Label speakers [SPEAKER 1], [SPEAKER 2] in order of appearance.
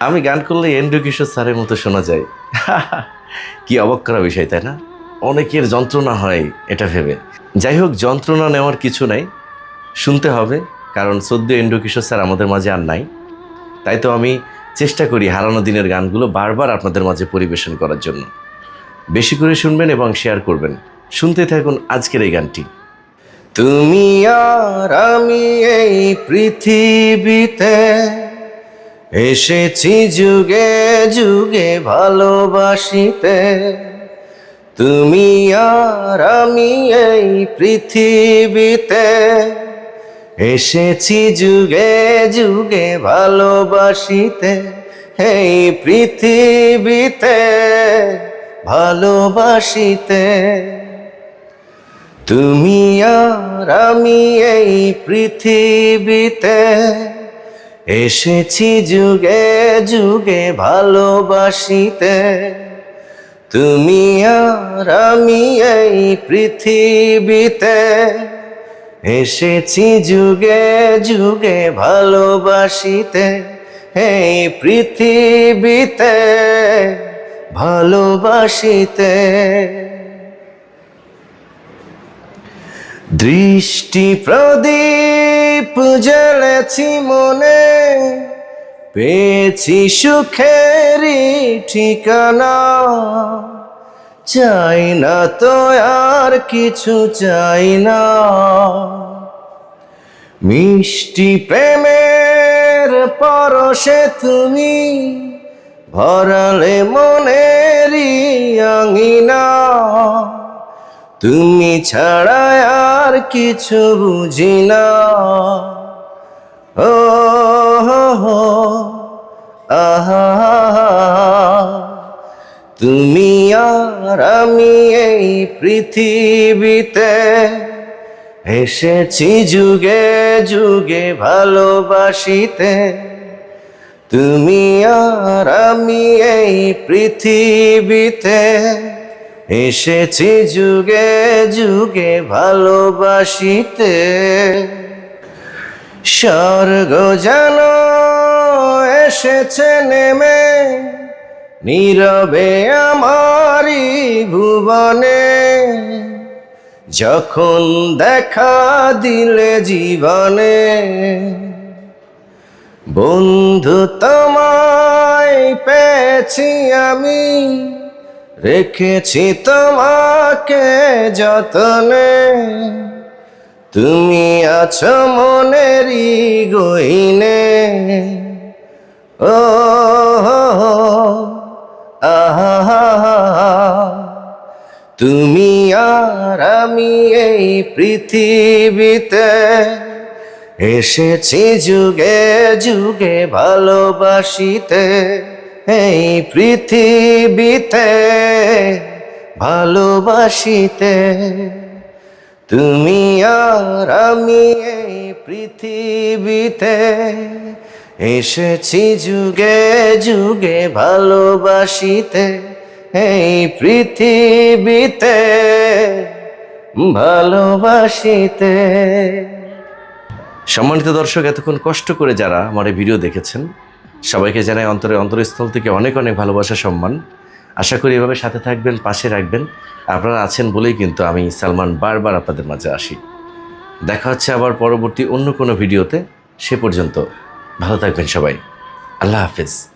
[SPEAKER 1] আমি গান করলে এন্ড্রু কিশোর স্যারের মতো শোনা যায়। কি অবাক করা বিষয়, তাই না? অনেকের যন্ত্রণা হয় এটা ভেবে। যাই হোক, যন্ত্রণা নেওয়ার কিছু নাই। শুনতে হবে, কারণ সদ্য এন্ড্রু কিশোর স্যার আমাদের মাঝে আর নাই। তাই তো আমি চেষ্টা করি হারানো দিনের গানগুলো বারবার আপনাদের মাঝে পরিবেশন করার জন্য। বেশি করে শুনবেন এবং শেয়ার করবেন। শুনতে থাকুন আজকের এই গানটি। তুমি আর আমি এই পৃথিবীতে এসেছি যুগে যুগে ভালোবাসিতে। তুমি আর আমি এই পৃথিবীতে। এসেছি যুগে যুগে ভালোবাসিতে, এই পৃথিবীতে ভালোবাসিতে। তুমি আর আমি এই পৃথিবীতে। এসেছি যুগে যুগে ভালোবাসিতে। তুমি আর আমি এই পৃথিবীতে। এসেছি যুগে যুগে ভালোবাসিতে এই পৃথিবীতে। ভালোবাসিতে। দৃষ্টি প্রদীপ জ্বলেছি মনে, পেয়েছি সুখেরই ঠিকানা। চাই না তো আর কিছু চাই না। মিষ্টি প্রেমের পরশে তুমি ভরালে মনেরই আঙিনা। তুমি ছাড়া আর কিছু বুঝি না। ও আহা, তুমি আর আমি এই পৃথিবীতে এসেছি যুগে যুগে ভালোবাসিতে। তুমি আর আমি এই পৃথিবীতে এসেছি যুগে যুগে ভালোবাসিতে। স্বর্গ যেন এসেছে নেমে, নীরবে আমারি ভুবনে। যখন দেখা দিলে জীবনে, বন্ধু তোমায় পেয়েছি আমি। রেখেছি তোমাকে যতনে। তুমি আছো মনেরই গইনে ও তুমি আর আমি এই পৃথিবীতে। এসেছি যুগে যুগে ভালোবাসিতে। এই পৃথিবীতে ভালোবাসিতে তুমি আর আমি এই পৃথিবীতে এসেছি যুগে যুগে ভালোবাসিতে এই পৃথিবীতে ভালোবাসিতে। সম্মানিত দর্শক, এতক্ষণ কষ্ট করে যারা আমার এই ভিডিও দেখেছেন সবাইকে জানাই অন্তরে অন্তরস্থল থেকে অনেক অনেক ভালোবাসা, সম্মান। আশা করি এভাবে সাথে থাকবেন, পাশে রাখবেন। আপনারা আছেন বলেই কিন্তু আমি সালমান বারবার আপনাদের মাঝে আসি। দেখা হচ্ছে আবার পরবর্তী অন্য কোনো ভিডিওতে। সে পর্যন্ত ভালো থাকবেন সবাই। আল্লাহ হাফেজ।